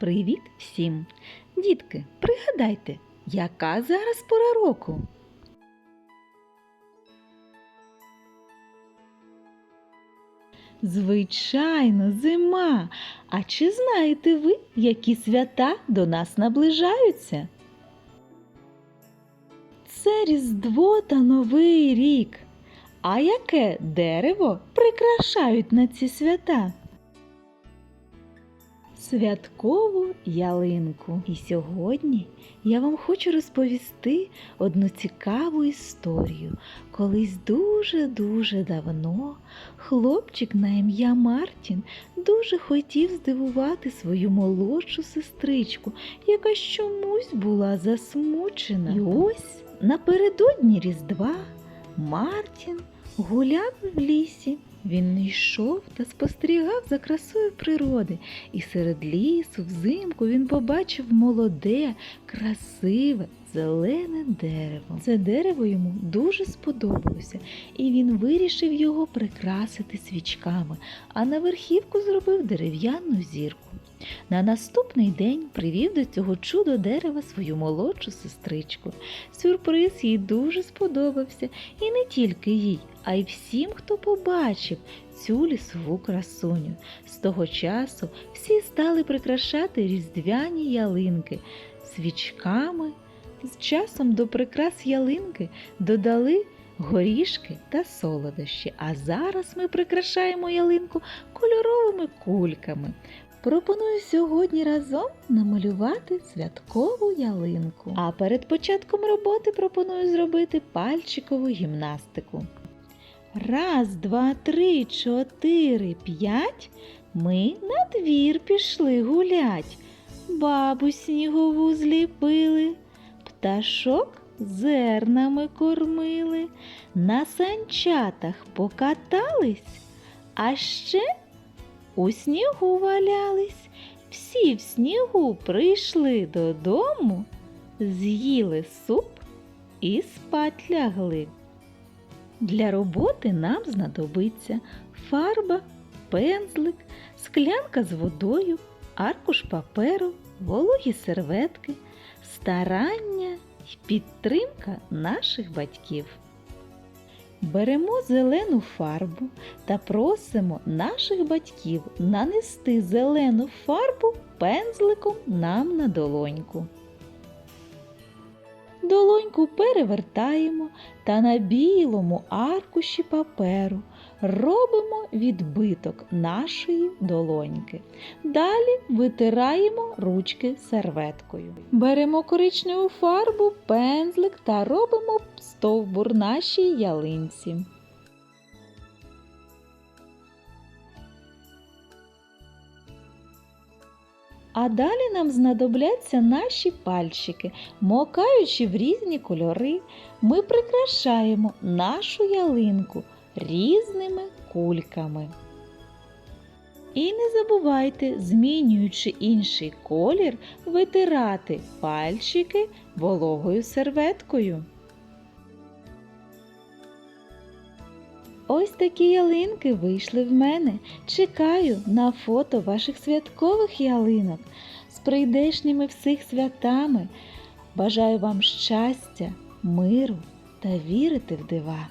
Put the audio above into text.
Привіт всім! Дітки, пригадайте, яка зараз пора року? Звичайно, зима. А чи знаєте ви, які свята до нас наближаються? Це Різдво та Новий рік. А яке дерево прикрашають на ці свята? Святкову ялинку. І сьогодні я вам хочу розповісти одну цікаву історію. Колись дуже-дуже давно хлопчик на ім'я Мартін дуже хотів здивувати свою молодшу сестричку, яка чомусь була засмучена. І ось напередодні Різдва Мартін гуляв в лісі. Він йшов та спостерігав за красою природи, і серед лісу взимку він побачив молоде, красиве, зелене дерево. Це дерево йому дуже сподобалося, і він вирішив його прикрасити свічками, а на верхівку зробив дерев'яну зірку. На наступний день привів до цього чудо дерева свою молодшу сестричку. Сюрприз їй дуже сподобався, і не тільки їй, а й всім, хто побачив цю лісову красуню. З того часу всі стали прикрашати різдвяні ялинки свічками. З часом до прикрас ялинки додали горішки та солодощі. А зараз ми прикрашаємо ялинку кольоровими кульками. Пропоную сьогодні разом намалювати святкову ялинку. А перед початком роботи пропоную зробити пальчикову гімнастику. Раз, два, три, чотири, п'ять. Ми на двір пішли гулять. Бабу снігову зліпили, пташок зернами кормили, на санчатах покатались, а ще у снігу валялись. Всі в снігу прийшли додому, з'їли суп і спать лягли. Для роботи нам знадобиться фарба, пензлик, склянка з водою, аркуш паперу, вологі серветки, старання й підтримка наших батьків. Беремо зелену фарбу та просимо наших батьків нанести зелену фарбу пензликом нам на долоньку. Долоньку перевертаємо та на білому аркуші паперу робимо відбиток нашої долоньки. Далі витираємо ручки серветкою. Беремо коричневу фарбу, пензлик та робимо стовбур нашій ялинці. А далі нам знадобляться наші пальчики. Мокаючи в різні кольори, ми прикрашаємо нашу ялинку різними кульками. І не забувайте, змінюючи інший колір, витирати пальчики вологою серветкою. Ось такі ялинки вийшли в мене. Чекаю на фото ваших святкових ялинок з прийдешніми всіх святами. Бажаю вам щастя, миру та вірити в дива.